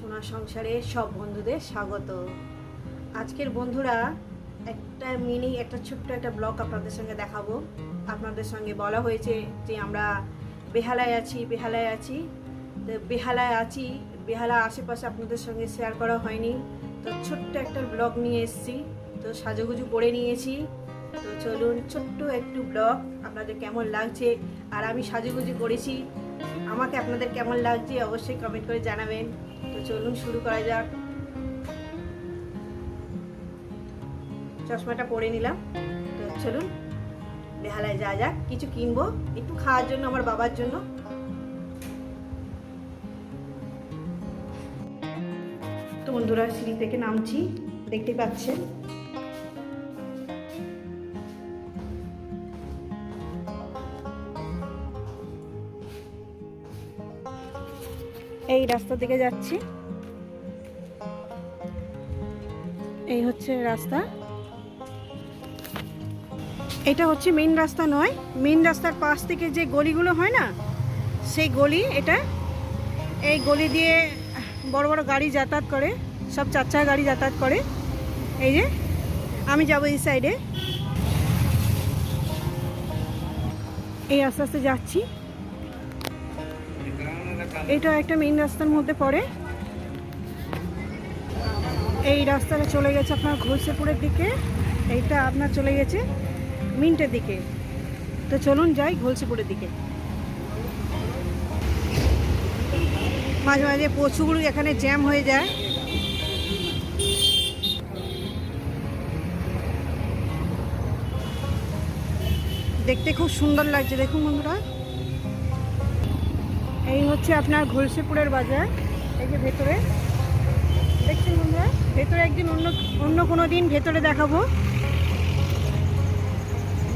সোনা সংসারে সব বন্ধুদের স্বাগত। আজকের বন্ধুরা একটা মিনি একটা ছোট্ট একটা ব্লগ আপনাদের সঙ্গে দেখাবো। আপনাদের সঙ্গে বলা হয়েছে যে আমরা বেহালায় আছি বেহালায় আছি। তো বেহালায় আছি, বেহালা আশেপাশে আপনাদের সঙ্গে শেয়ার করা হয়নি। তো ছোট্ট একটা ব্লগ নিয়ে এসেছি। তো সাজুগুজু করে নিয়েছি। তো চলুন ছোট্ট একটু ব্লগ আপনাদের কেমন লাগছে? আর আমি সাজুগুজু করেছি। আমাকে আপনাদের কেমন লাগছে অবশ্যই কমেন্ট করে জানাবেন। চলুন শুরু করা যাক। চশমাটা পরে নিলাম। তো চলুন, বেহালায় যা যাক। কিছু কিনবো, একটু খাওয়ার জন্য আমার বাবার জন্য। তো বন্ধুরা, সিঁড়ি থেকে নামছি, দেখতে পাচ্ছেন। এই রাস্তা থেকে যাচ্ছি। এই হচ্ছে রাস্তা। এটা হচ্ছে মেন রাস্তা নয়। মেন রাস্তার পাশ থেকে যে গলিগুলো হয় না, সেই গলি এটা। এই গলি দিয়ে বড় বড় গাড়ি যাতায়াত করে, সব চার গাড়ি যাতায়াত করে। এই যে, আমি যাব এই সাইডে এই আস্তে আস্তে যাচ্ছি। এটা একটা মেইন রাস্তার মধ্যে পড়ে। এই রাস্তাটা চলে গেছে আপনার ঘোষেপুরের দিকে। এইটা আপনার চলে গেছে মিন্টের দিকে। তো চলুন যাই ঘোলসিপুরের দিকে। মাঝে মাঝে প্রচুর এখানে জ্যাম হয়ে যায়। দেখতে খুব সুন্দর লাগছে, দেখুন বন্ধুরা। এই হচ্ছে আপনার ঘোলসিপুরের বাজার, এই যে ভেতরে। দেখছেন বন্ধুরা? ভেতরে একদিন অন্য অন্য কোনো দিন ভেতরে দেখাবো।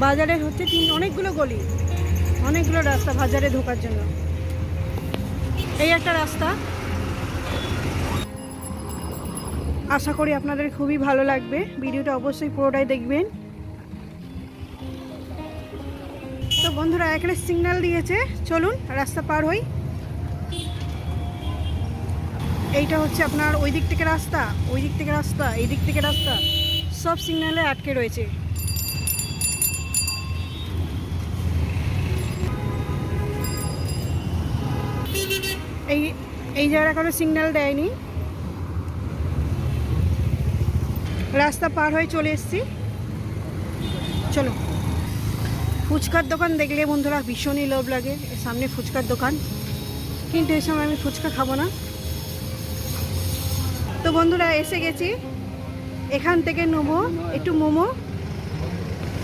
বাজারে হচ্ছে তিন, অনেকগুলো গলি। অনেকগুলো রাস্তা বাজারে ঢোকার জন্য। এই একটা রাস্তা। আশা করি আপনাদের খুবই ভালো লাগবে। ভিডিওটা অবশ্যই পুরোটাই দেখবেন। তো বন্ধুরা, এখানে সিগন্যাল দিয়েছে। চলুন, রাস্তা পার হই। এইটা হচ্ছে আপনার ওই দিক থেকে রাস্তা, ওই দিক থেকে রাস্তা, এই দিক থেকে রাস্তা। সব সিগন্যালে আটকে রয়েছে। এই এই জায়গাটা কোনো সিগন্যাল দেয়নি। রাস্তা পার হয়ে চলে এসেছি। চলো। ফুচকার দোকান দেখলে বন্ধুরা ভীষণই লোভ লাগে। সামনে ফুচকার দোকান। কিন্তু এই সময় আমি ফুচকা খাব না। তো বন্ধুরা, এসে গেছি। এখান থেকে নেব, একটু মোমো।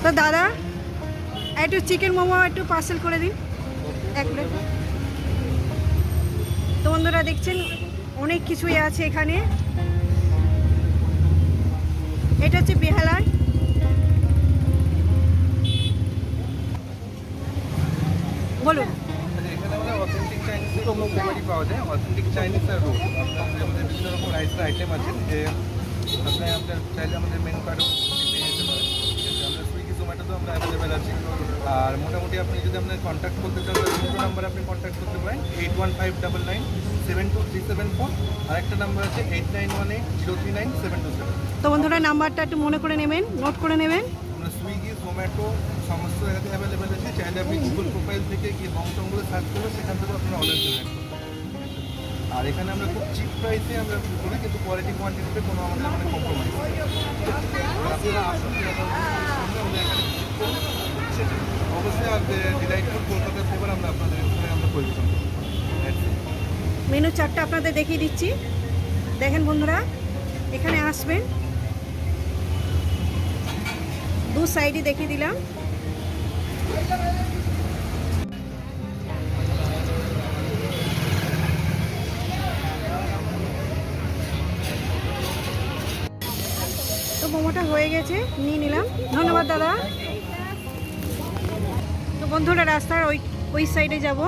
তো দাদা, একটু চিকেন মোমো একটু পার্সেল করে দিন, এক প্লেট তো বন্ধুরা, দেখছেন, অনেক কিছুই আছে এখানে। পাওয়া যায় আর আমাদের বিভিন্ন রকম রাইসের আইটেম আছে। আপনার চাইলে আমাদের যেতে সুইগি আমরা অ্যাভেলেবেল আর মোটামুটি আপনি যদি আপনার কন্ট্যাক্ট করতে চান, তাহলে দুটো নাম্বার আপনি কন্ট্যাক্ট করতে পারেন। Eight one five double nine seven two three seven four আর একটা নাম্বার আছে eight nine one eight zero three nine seven two seven তো বন্ধুরা নাম্বারটা একটু মনে করে নেবেন নোট করে নেবেন। জোম্যাটো সমস্ত জায়গাতে অ্যাভেলেবেল আছে। চাইলে আপনি গুগল প্রোফাইল থেকে গিয়ে বংশগুলো সার্চ করবেন সেখান থেকে আপনারা অর্ডার করতে আর এখানে আমরা খুব চিপ প্রাইসে আমরা করি, কিন্তু কোয়ালিটি কোয়ান্টিটিতে কোনো আমাদের মানে কম্প্রোমাইজ আমাদের অবশ্যই আর ডিলাইটফুল কলকাতার ফেভার আমরা আপনাদের আমরা পরিবেশন মেনু চারটা আপনাদের দেখিয়ে দিচ্ছি। দেখেন বন্ধুরা, এখানে আসবেন। দু সাইডে দেখিয়ে দিলাম। তো মোমোটা হয়ে গেছে, নিয়ে নিলাম। ধন্যবাদ, দাদা। তো বন্ধুরা, রাস্তার ওই ওই সাইডে যাব।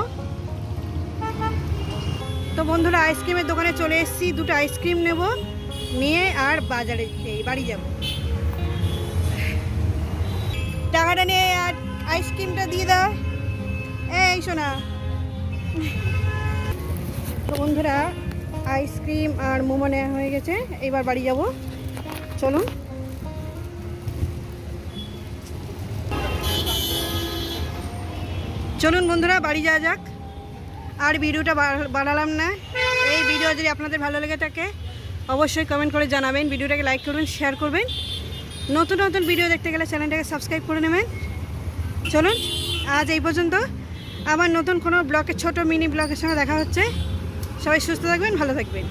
তো বন্ধুরা আইসক্রিমের দোকানে চলে এসেছি। দুটো আইসক্রিম নেব। নিয়ে আর বাজারে বাড়ি যাব। টাকাটা নিয়ে আর আইসক্রিমটা দিয়ে দাও। এই শোনা তো বন্ধুরা, আইসক্রিম আর মোমো নেওয়া হয়ে গেছে। এবার বাড়ি যাব। চলুন চলুন বন্ধুরা, বাড়ি যাওয়া যাক। আর ভিডিওটা বাড়- বাড়ালাম না। এই ভিডিও যদি আপনাদের ভালো লেগে থাকে, অবশ্যই কমেন্ট করে জানাবেন। ভিডিওটাকে লাইক করবেন শেয়ার করবেন। নতুন নতুন ভিডিও দেখতে গেলে চ্যানেলটাকে সাবস্ক্রাইব করে নেবেন। চলুন, আজ এই পর্যন্ত। আবার নতুন কোনো ব্লকের ছোট মিনি ব্লকের সঙ্গে দেখা হচ্ছে। সবাই সুস্থ থাকবেন, ভালো থাকবেন।